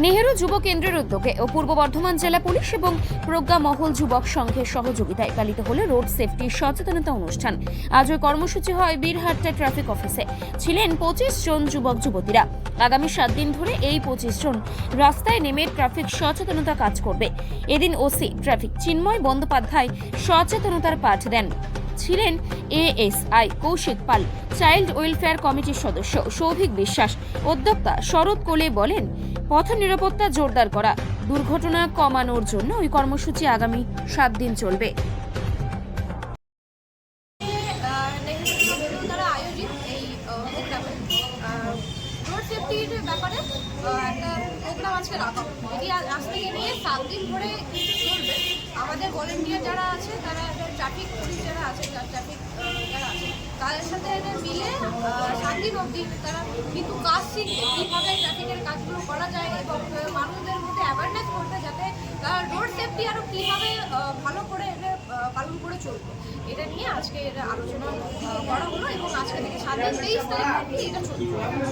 নেহেরু যুব কেন্দ্রের উদ্যোগে ও পূর্ব বর্ধমান জেলা পুলিশ এবং প্রজ্ঞা মহল যুবক সংঘের সহযোগিতায় পালিত হলো রোড সেফটি সচেতনতা অনুষ্ঠান। আজ ওই কর্মসূচি হয় বীরহাট্টা ট্রাফিক অফিসে। ছিলেন পঁচিশ জন যুবক যুবতীরা। আগামী সাত দিন ধরে এই পঁচিশ জন রাস্তায় নেমে ট্রাফিক সচেতনতা কাজ করবে। এদিন ওসি ট্রাফিক চিন্ময় বন্দ্যোপাধ্যায় সচেতনতার পাঠ দেন। ছিলেন ASI, Kaushik Pal, child welfare কমিটির সদস্য সৌভিক বিশ্বাস। উদ্যোক্তা শরৎ কোলে বলেন পথ নিরাপত্তা জোরদার করা, দুর্ঘটনা কমানোর জন্য ওই কর্মসূচি আগামী সাত দিন চলবে। আজকে রাখা এটি নিয়ে সাত দিন ধরে চলবে আমাদের ভলেন্টিয়ার যারা আছে, তারা আছে ট্রাফিক আছে তাদের সাথে মিলে আহ, সাত দিন অবধি তারা কিন্তু কাজ শিখবে কীভাবে ট্রাফিকের কাজগুলো করা যায় এবং মানুষদের মধ্যে অ্যাওয়ারনেস করবে যাতে তারা রোড সেফটি আরও কীভাবে ভালো করে এটা পালন করে চলবে। এটা নিয়ে আজকে এটা আলোচনা করা হলো এবং আজকে থেকে সাত দিন তেইশ তারিখ অবধি এটা চলবে।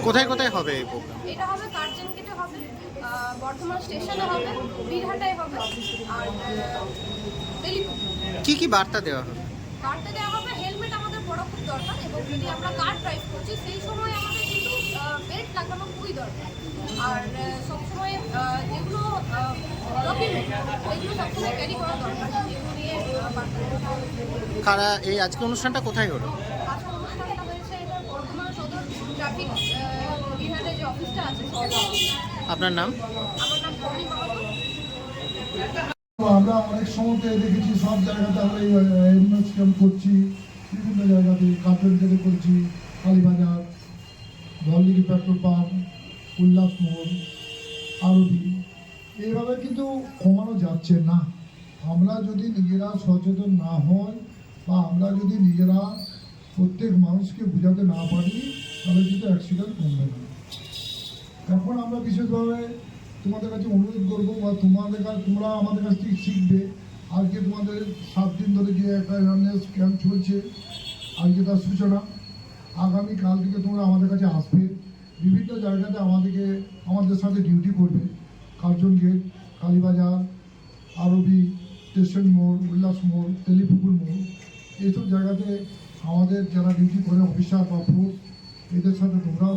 কোথায় কোথায় হবে এই প্রোগ্রাম এটা হবে কার্জন গেটে হবে বর্ধমান স্টেশনে হবে বীরহাটায় হবে আর কি কি বার্তা দেওয়া হবে? কারতে দেওয়া হবে হেলমেট আমাদের বড় খুব দরকার এবং যদি আমরা কার ড্রাইভ করছি সেই সময় আমাদের কিন্তু বেল্ট লাগানো খুবই দরকার। আর সবসময় যেগুলো ডকুমেন্ট সেগুলো সবসময় ক্যারি করা দরকার এগুলো নিয়ে। কারা এই আজকে অনুষ্ঠানটা কোথায় হলো? আজকে অনুষ্ঠানটা হয়েছে বর্ধমান সদর ট্রাফিক বিহারের যে অফিসটা আছে আপনার নাম? আমার আমরা অনেক সময়তে দেখেছি সব জায়গাতে আমরা অ্যাম্বুলেন্স করছি, বিভিন্ন জায়গাতে কার্পেন্টারে করছি, কালীবাজার ধলদিঘি পেট্রোল পাম্প উল্লাস মোড় আরবি এইভাবে কিন্তু কমানো যাচ্ছে না। আমরা যদি নিজেরা সচেতন না হই বা আমরা যদি নিজেরা প্রত্যেক মানুষকে বোঝাতে না পারি, তাহলে কিন্তু অ্যাক্সিডেন্ট কমবে না। এখন আমরা বিশেষভাবে তোমাদের কাছে অনুরোধ করব বা তোমাদের কাছে তোমরা আমাদের কাছ থেকে শিখবে। আজকে তোমাদের সাত দিন ধরে যে একটা অ্যাওয়ারনেস ক্যাম্প চলছে, আজকে তার সূচনা। আগামী কাল থেকে তোমরা আমাদের কাছে আসবে। বিভিন্ন জায়গাতে আমাদেরকে আমাদের সাথে ডিউটি করবে। কার্জন গেট কালীবাজার, আরবি স্টেশন মোড়, উল্লাস মোড়, তেলিপুকুর মোড়। এইসব জায়গাতে আমাদের যারা ডিউটি করে অফিসার বা ফোর্স এদের সাথে তোমরাও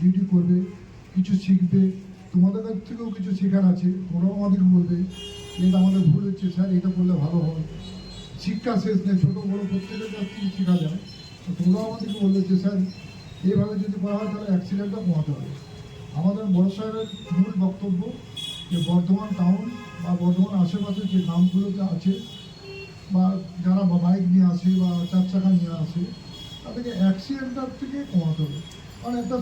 ডিউটি করবে, কিছু শিখবে। তোমাদের কাছ থেকেও কিছু শেখার আছে, তোমরাও আমাদেরকে বলবে, এটা আমাদের ভুল হচ্ছে, স্যার, এটা করলে ভালো হয় শিক্ষা শেষ নেই, ছোটো বড়ো প্রত্যেকের কাছ থেকে শেখা যায়। তো তোমরাও আমাদেরকে বলবে যে, স্যার, এইভাবে যদি করা হয়, তাহলে অ্যাক্সিডেন্টটা কমাতে হবে। আমাদের বড় সাহেবের মূল বক্তব্য যে, বর্ধমান টাউন বা বর্ধমান আশেপাশে যে গ্রামগুলোতে আছে, বা যারা বাইক নিয়ে আসে বা চার চাকা নিয়ে আসে, তাদেরকে অ্যাক্সিডেন্টটার থেকে কমাতে হবে। কারণ একটা